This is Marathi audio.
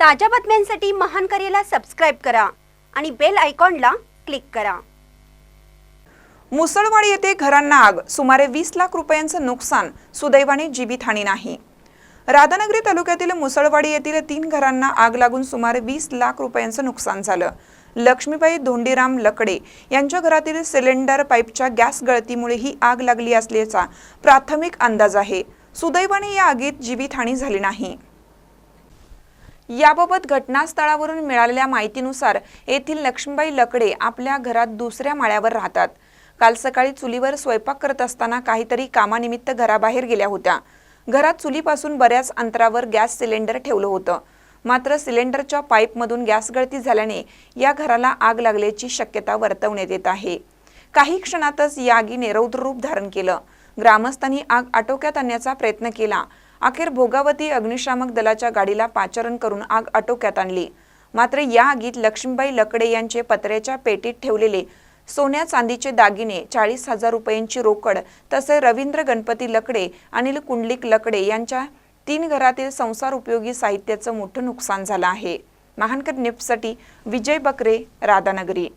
ताज्या बातम्यांसाठी महान करेला सबस्क्राईब करा आणि बेल आयकॉनला क्लिक करा. मुसळवाडी येथे घरांना आग. सुमारे वीस लाख रुपयांचं नुकसान. सुदैवाने जीवितहानी नाही. राधानगरी तालुक्यातील मुसळवाडी येथील तीन घरांना आग लागून सुमारे वीस लाख रुपयांचं नुकसान झालं. लक्ष्मीबाई धोंडीराम लकडे यांच्या घरातील सिलेंडर पाईपच्या गॅस गळतीमुळे ही आग लागली असल्याचा प्राथमिक अंदाज आहे. सुदैवाने या आगीत जीवितहानी झाली नाही. याबाबत घटनास्थळावरून मिळालेल्या माहितीनुसार येथील लक्ष्मीबाई लकडे आपल्या घरात दुसऱ्या माळ्यावर राहतात. काल सकाळी चुलीवर स्वयंपाक करत असताना काहीतरी कामानिमित्त घराबाहेर गेल्या होत्या. घरात चुलीपासून बऱ्याच अंतरावर गॅस सिलेंडर ठेवलं होतं. मात्र सिलेंडरच्या पाईपमधून गॅस गळती झाल्याने या घराला आग लागल्याची शक्यता वर्तवण्यात येत आहे. काही क्षणातच या आगीने रौद्र रूप धारण केलं. ग्रामस्थांनी आग आटोक्यात आणण्याचा प्रयत्न केला. अखेर भोगावती अग्निशामक दलाच्या गाडीला पाचारण करून आग आटोक्यात आणली. मात्र या आगीत लक्ष्मीबाई लकडे यांचे पत्र्याच्या पेटीत ठेवलेले सोन्या चांदीचे दागिने चाळीस हजार रुपयांची रोकड तसे रवींद्र गणपती लकडे अनिल कुंडलिक लकडे यांच्या तीन घरातील संसार उपयोगी साहित्याचं मोठं नुकसान झालं आहे. महानकर निफ्टसाठी विजय बकरे राधानगरी.